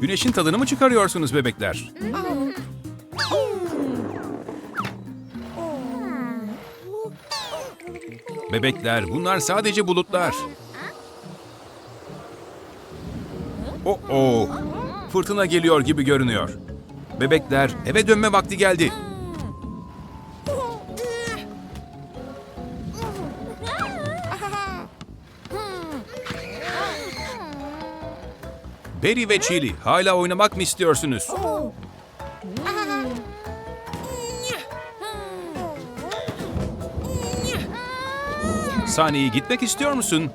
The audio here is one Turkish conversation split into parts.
Güneşin tadını mı çıkarıyorsunuz bebekler? Bebekler, bunlar sadece bulutlar. Oh oh, fırtına geliyor gibi görünüyor. Bebekler, eve dönme vakti geldi. Berry ve Chili, hala oynamak mı istiyorsunuz? Saniye gitmek istiyor musun?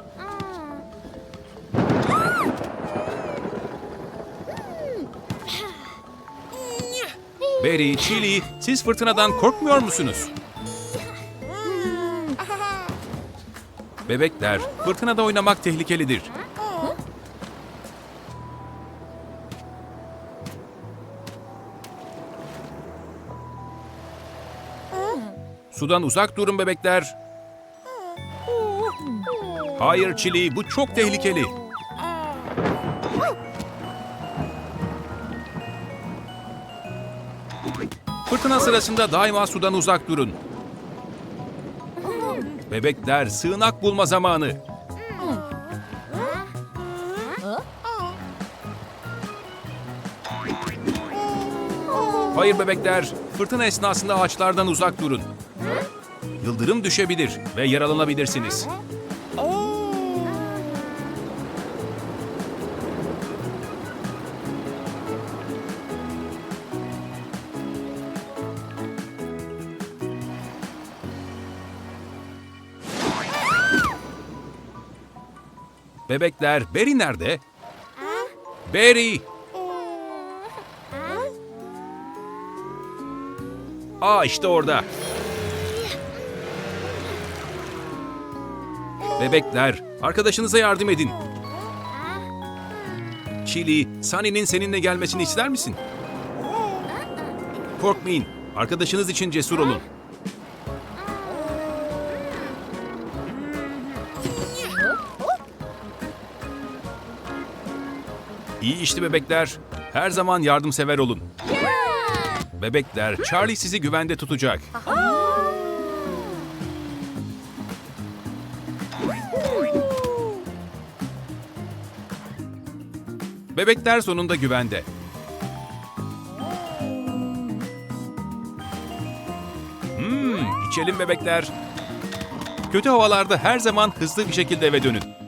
Berry, Chili, siz fırtınadan korkmuyor musunuz? Bebekler, fırtınada oynamak tehlikelidir. Sudan uzak durun bebekler. Hayır Chili, bu çok tehlikeli. Fırtına sırasında daima sudan uzak durun. Bebekler, sığınak bulma zamanı. Hayır bebekler, fırtına esnasında ağaçlardan uzak durun. Yıldırım düşebilir ve yaralanabilirsiniz. Bebekler, Berry nerede? Berry! Aa işte orada. Bebekler, arkadaşınıza yardım edin. Chili, Sunny'nin seninle gelmesini ister misin? Korkmayın, arkadaşınız için cesur olun. İyi işte bebekler. Her zaman yardımsever olun. Bebekler, Charlie sizi güvende tutacak. Bebekler sonunda güvende. Hmm, içelim bebekler. Kötü havalarda her zaman hızlı bir şekilde eve dönün.